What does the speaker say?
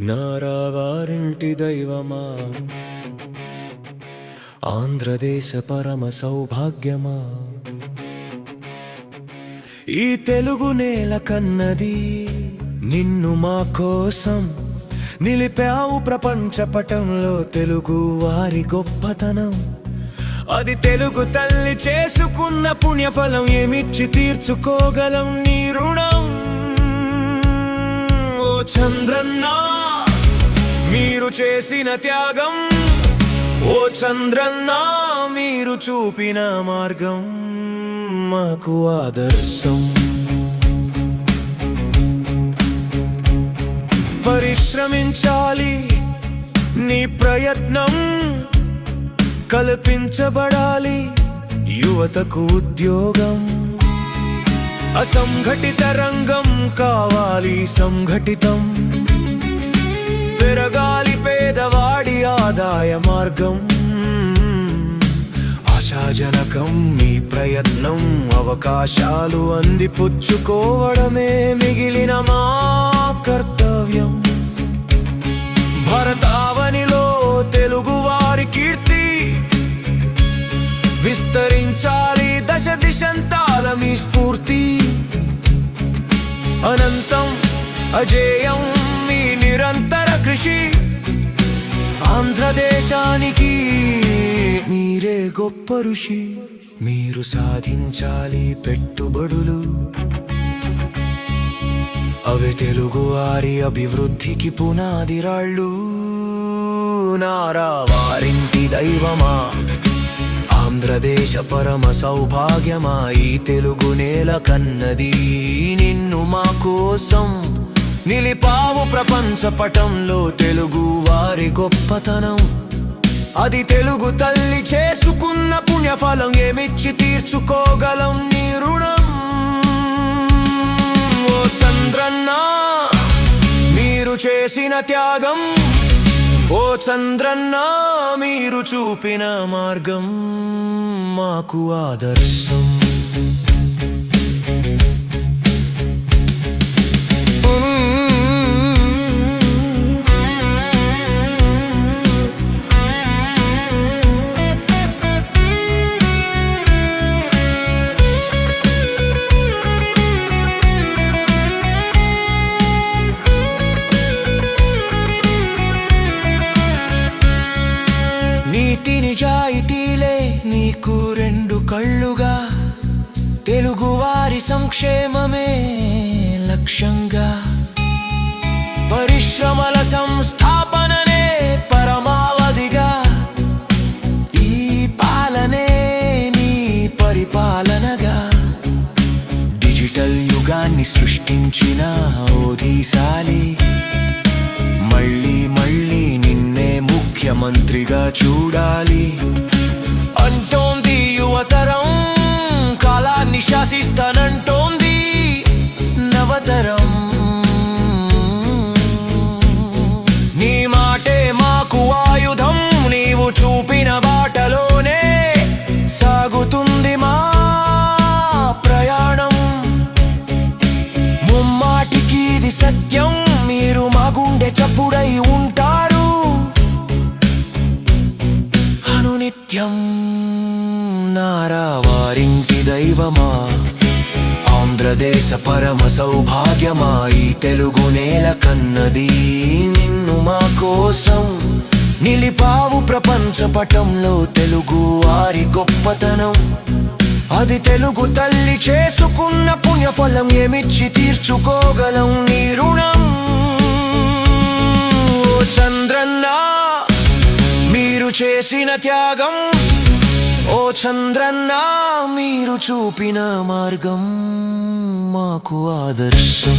నారావారింటి దైవమా? ఆంధ్రదేశ పరమ సౌభాగ్యమా? ఈ తెలుగు నేల కన్నది నిన్ను మా కోసం నిలిపావు ప్రపంచ పటంలో తెలుగు వారి గొప్పతనం. అది తెలుగు తల్లి చేసుకున్న పుణ్యఫలం ఏమిచ్చి తీర్చుకోగలం నీ రుణం? ఓ చంద్రన్నా! మీరు చేసిన త్యాగం ఓ చంద్రన్న మీరు చూపిన మార్గం మాకు ఆదర్శం. పరిశ్రమించాలి నీ ప్రయత్నం కల్పించబడాలి యువతకు ఉద్యోగం. అసంఘటిత రంగం కావాలి సంఘటితం. పెరగాలి పేదవాడి ఆదాయ మార్గం. ఆశాజనకం మీ ప్రయత్నం అవకాశాలు అందిపుచ్చుకోవడమే మిగిలిన మా కర్తవ్యం. భరతావనిలో తెలుగు వారి కీర్తి విస్తరించాలి దశ దిశంతాల మీ స్ఫూర్తి. అనంతం అజేయం మీ నిరంతరం కృషి ఆంధ్రదేశానికి మీరే గొప్ప ఋషి. మీరు సాధించాలి పెట్టుబడులు. అవి తెలుగు వారి అభివృద్ధికి పునాది రాళ్ళు నారా వారింటి దైవమా ఆంధ్రదేశ పరమ సౌభాగ్యమా ఈ తెలుగు నేల కన్నది నిన్ను మా కోసం. నిలిపావు ప్రపంచ పటంలో తెలుగు వారి గొప్పతనం. అది తెలుగు తల్లి చేసుకున్న పుణ్యఫలం ఏమిచ్చి తీర్చుకోగలం నీ రుణం? ఓ చంద్రన్న మీరు చేసిన త్యాగం. ఓ చంద్రన్న మీరు చూపిన మార్గం మాకు ఆదర్శం. నీతి నిజాయితీలే నీకు రెండు కళ్ళుగా. తెలుగువారి సంక్షేమమే లక్ష్యంగా. పరిశ్రమల సంస్థాపననే పరమావధిగా. ఈ పాలనే నీ పరిపాలనగా. డిజిటల్ యుగాన్ని సృష్టించిన ఓదీశాలి ముఖ్యమంత్రిగా చూడాలి. అంటోంది యువతరం కాలాన్ని శాసిస్తానంటోంది నవతరం. నీ మాటే మాకు ఆయుధం నీవు చూపిన బాటలోనే సాగుతుంది మా ప్రయాణం. ముమ్మాటికి ఇది సత్యం మీరు మా గుండె చప్పుడై ఉంటారు నిత్యం నారా వారింటి దైవమా? ఆంధ్రదేశ పరమ సౌభాగ్యమా? ఈ తెలుగు నేల కన్నది నిన్ను మా కోసం నిలిపావు ప్రపంచ పటంలో. తెలుగు వారి గొప్పతనం అది తెలుగు తల్లి చేసుకున్న పుణ్యఫలం. ఏమిచ్చి తీర్చుకోగలం? నీ రుణం చేసిన త్యాగం ఓ చంద్రన్న మీరు చూపిన మార్గం మాకు ఆదర్శం.